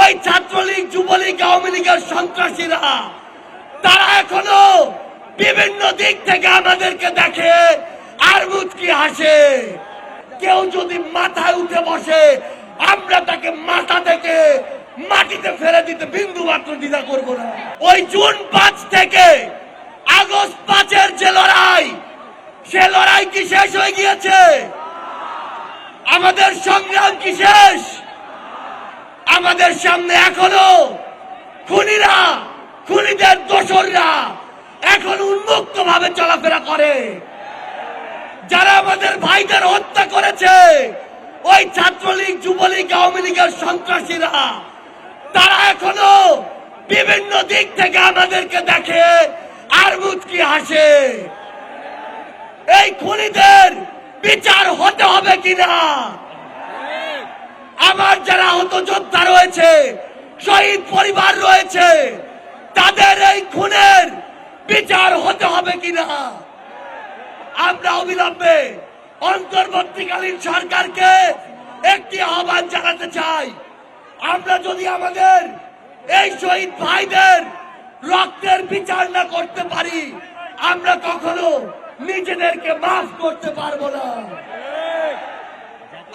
ওই ছাত্রলীগ, যুবলীগ, আওয়ামী লীগের সন্ত্রাসীরা, তারা এখনও বিভিন্ন দিক থেকে আমাদেরকে দেখে আর মুচকি হাসে। কেউ যদি মাথায় উঠে বসে, আমরা তাকে মাথা থেকে মাটিতে ফেলে দিতে বিন্দু মাত্র দ্বিধা করব না। ওই জুন পাঁচ থেকে আগস্ট পাঁচের যে লড়াই, সে লড়াই কি শেষ হয়ে গিয়েছে? আমাদের সংগ্রাম কি শেষ? আমাদের সামনে এখনও খুনিরা, খুনিদের দোসররা এখন উন্মুক্ত ভাবে চলাফেরা করে। যারা আমাদের ভাইদের হত্যা করেছে, ওই ছাত্রলীগ, যুবলীগ, আওয়ামী লীগের সন্ত্রাসীরা, তারা এখনও বিভিন্ন দিক থেকে আমাদেরকে দেখে আর মুচকি হাসে। এই খুনিদের বিচার হতে হবে কিনা? আমার যারা আহত যোদ্ধা রয়েছে, শহীদ পরিবার রয়েছে, তাদের এই খুনের বিচার হতে হবে কিনা? আমরা অবিলম্বে অন্তর্বর্তীকালীন সরকারকে একটি আহ্বান জানাতে চাই। আমরা যদি আমাদের এই শহীদ ভাইদের রক্তের বিচার না করতে পারি, আমরা কখনো নিজেদেরকে মাফ করতে পারব না।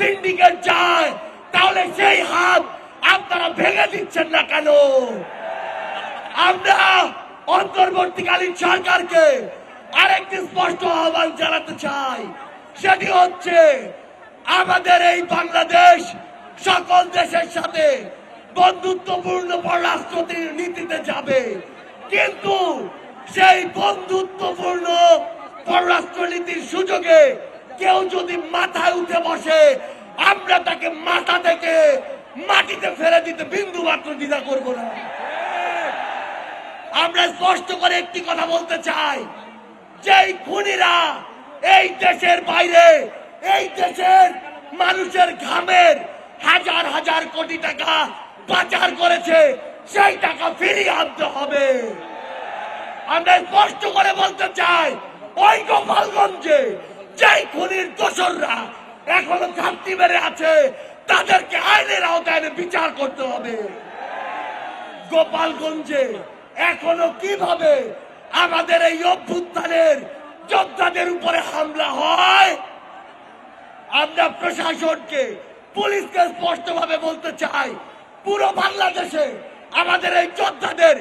সিন্ডিকেট যায় তাহলে সেই হাত আপনারা ভেঙে দিচ্ছেন না কেন? আমরা অন্তর্বর্তীকালীন সরকারকে আরেকটি স্পষ্ট আহ্বান জানাতে চাই। সেটি হচ্ছে, আমাদের এই বাংলাদেশ সকল দেশের সাথে বন্ধুত্বপূর্ণ পররাষ্ট্র নীতিতে যাবে। কিন্তু সেই বন্ধুত্বপূর্ণ পররাষ্ট্রনীতির সুযোগে কেউ যদি মাথায় উঠে বসে, আমরা তাকে মাথা থেকে মাটিতে ফেলে দিতে বিন্দু মাত্র দ্বিধা করব না। আমরা স্পষ্ট করে একটি কথা বলতে চাই, যেই খুনিরা এই দেশের বাইরে, এই দেশের মানুষের ঘামের হাজার হাজার কোটি টাকা পাচার করেছে, সেই টাকা ফিরিয়ে আনতে হবে। আমরা স্পষ্ট করে বলতে চাই, ওই গোপালগঞ্জে যেই খুনির দোসররা এখনও ঘাটতি মেরে আছে, তাদেরকে আইনের আওতায় বিচার করতে হবে। গোপালগঞ্জে এখনও কীভাবে আমাদের এই অভ্যুত্থানের যোদ্ধাদের উপরে হামলা হয়? আমরা প্রশাসনকে, পুলিশকে স্পষ্টভাবে বলতে চাই, পুরো বাংলাদেশে আমাদের এই যোদ্ধাদের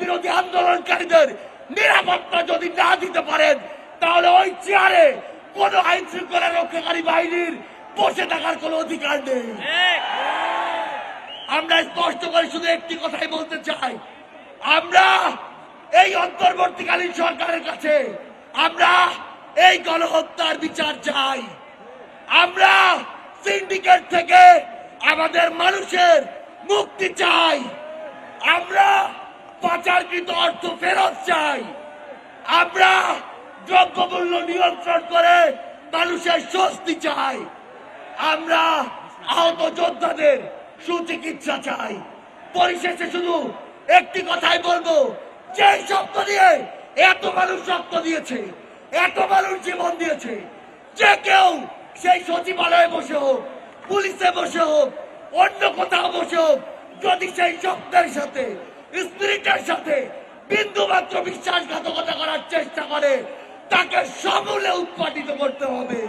বিরোধী আন্দোলনকারীদের নিরাপত্তা যদি না দিতে পারেন তাহলে ওই চেয়ারে কোন আইন শৃঙ্খলা রক্ষাকারী বাহিনীর বসে থাকার কোনো অধিকার নেই। আমরা স্পষ্ট করে শুধু একটি কথাই বলতে চাই। আমরা এই অন্তর্বর্তীকালীন সরকারের কাছে আমরা এই গণহত্যার বিচার চাই। আমরা সিন্ডিকেট থেকে আমাদের মানুষের মুক্তি চাই। আমরা পাচারকৃত অর্থ ফেরত চাই। আমরা দ্রব্যমূল্য নিয়ন্ত্রণ করে মানুষের স্বস্তি চাই। আমরা আহত যোদ্ধাদের সুচিকিৎসা চাই। পরিশেষে শুধু একটি কথাই বলব, যে শব্দ দিয়ে এত মানুষ রক্ত দিয়েছে, এত মানুষ জীবন দিয়েছে, যে কেউ সেই সচিবালয়ে বসে হোক, পুলিশে বসে হোক, অন্য কোথাও বসে হোক, যদি সেই শব্দের সাথে, স্পিরিটের সাথে বিন্দু মাত্র বিশ্বাসঘাতকতা করার চেষ্টা করে তাকে সমূলে উৎপাদিত করতে হবে।